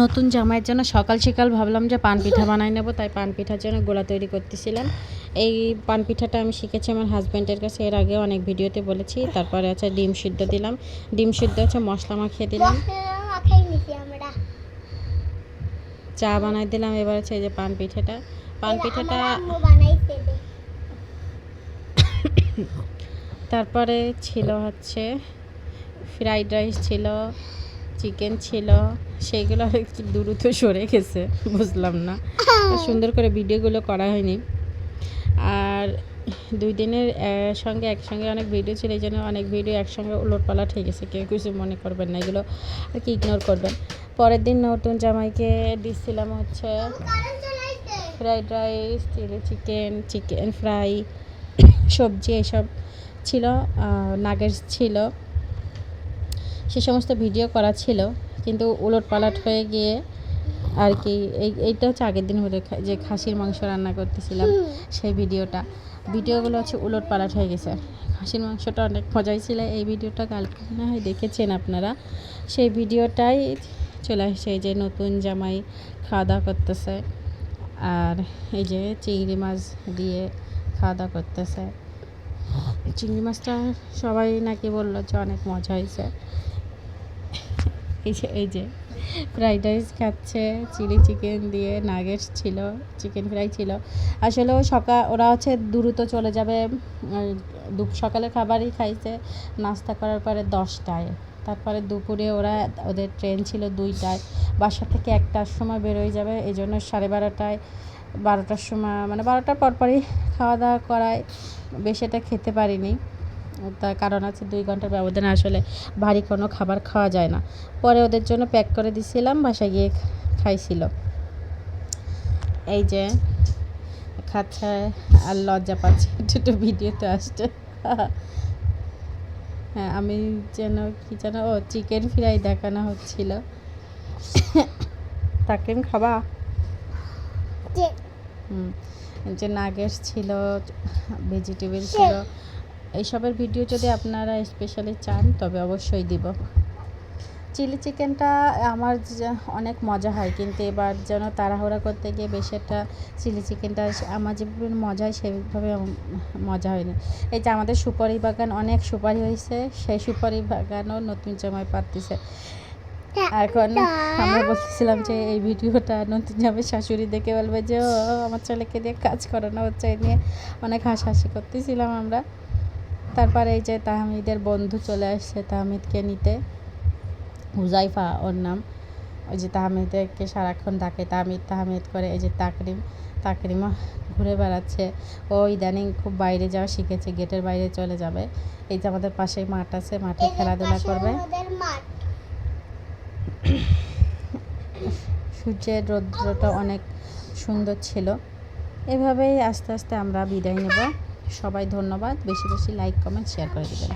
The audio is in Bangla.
নতুন জামাইয়ের জন্য সকাল সকাল ভাবলাম যে পান পিঠা বানাই নেব তাই পান পিঠার জন্য গোলা তৈরি করতেছিলাম। এই পান পিঠাটা আমি শিখেছি আমার হাজব্যান্ডের কাছে এর আগে অনেক ভিডিওতে বলেছি তারপরে আছে ডিম সিদ্ধ দিলাম। ডিম সিদ্ধ হচ্ছে মশলা মাখিয়ে দিলাম। চা বানাই দিলাম এবার হচ্ছে এই যে পান পিঠাটা। পান পিঠাটা তারপরে ছিল হচ্ছে ফ্রাইড রাইস ছিল। চিকেন ছিল, সেইগুলো একটু দ্রুত সরে গেছে, বুঝলাম না। সুন্দর করে ভিডিওগুলো করা হয়নি। আর দুই দিনের সঙ্গে একসঙ্গে অনেক ভিডিও ছিল, এই জন্য অনেক ভিডিও একসঙ্গে উলট পালাট হয়ে গেছে। কেউ কিছু মনে করবেন না, এগুলো আর কি ইগনোর করবেন। পরের দিন নতুন জামাইকে দিচ্ছিলাম হচ্ছে fried rice chilli chicken chicken fry সবজি এসব ছিল নাগেটস ছিল। সে সমস্ত ভিডিও করা ছিল কিন্তু উলট পালট হয়ে গিয়ে আর কি এই এইটা হচ্ছে আগের দিন হলে যে খাসির মাংস রান্না করতেছিলাম সেই ভিডিওটা। ভিডিওগুলো হচ্ছে উলট পালট হয়ে গেছে। খাসির মাংসটা অনেক মজাই ছিল এই ভিডিওটা কালকে মনে হয় দেখেছেন আপনারা। সেই ভিডিওটাই চলে আসছে এই যে নতুন জামাই খাওয়া দাওয়া করতেছে আর এই যে চিংড়ি মাছ দিয়ে খাওয়া দাওয়া করতেছে। চিংড়ি মাছটা সবাই নাকি বলল যে অনেক মজা হয়েছে। এই যে এই যে। ফ্রাইড রাইস খাচ্ছে চিলি চিকেন দিয়ে নাগেটস ছিল চিকেন ফ্রাই ছিল। আসলে সকাল, ওরা হচ্ছে দ্রুত চলে যাবে সকালের খাবারই খাইছে। নাস্তা করার পরে দশটায়। তারপরে দুপুরে ওরা, ওদের ট্রেন ছিল দুইটায়। বাসা থেকে একটার সময় বেরোয় যাবে এই জন্য সাড়ে বারোটায়, বারোটার সময় মানে বারোটার পরপরই খাওয়া দাওয়া করায়। বেশি এটা খেতে পারিনি। তার কারণ আছে দুই ঘণ্টার ব্যবধানে আসলে ভারী কোনো খাবার খাওয়া যায় না। পরে ওদের জন্য প্যাক করে দিছিলাম বাসায় গিয়ে খাইছিল। এই যে খাচ্ছে আর লজ্জা পাচ্ছে একটু ভিডিওতে আসছে। হ্যাঁ আমি যেন কি যেন ও চিকেন ফ্রাই দেখানো হচ্ছিল। তাকিম খাবা? হুম যে নাগেটস ছিল ভেজিটেবল ছিল এইসবের ভিডিও যদি আপনারা স্পেশালি চান, তবে অবশ্যই দিব। চিলি চিকেনটা আমার অনেক মজা হয়, কিন্তু এবার যেন তাড়াহুড়া করতে গিয়ে বেশি একটা চিলি চিকেনটা আমার যে মজা হয় আমার মজা হয়নি। এই যে আমাদের সুপারি বাগান অনেক সুপারি হয়েছে, সেই সুপারি বাগানও নতুন জামাই পাতিছে এখন আমরা বলতেছিলাম যে এই ভিডিওটা নতুন জামাই শাশুড়ি দেখে বলবে যে আমার ছেলেকে দিয়ে কাজ করানো হচ্ছে, এই নিয়ে অনেক হাসাহাসি করতেছিলাম আমরা। তারপরে এই যে তাহমিদের বন্ধু চলে আসছে তাহমিদকে নিতে। হুজাইফা ওর নাম। ওই যে তাহমিদকে সারাক্ষণ ডাকে। তাহমিদ তাহমিদ করে এই যে তাকরিম তাকরিমও ঘুরে বেড়াচ্ছে। ও ইদানিং খুব বাইরে যাওয়া শিখেছে গেটের বাইরে চলে যাবে। এই যে আমাদের পাশেই মাঠ আছে মাঠে খেলাধুলা করবে। সূর্যের রৌদ্রটা অনেক সুন্দর ছিল। এভাবেই আস্তে আস্তে আমরা বিদায় নেব। সবাই ধন্যবাদ। বেশি বেশি লাইক কমেন্ট শেয়ার করে দেবেন।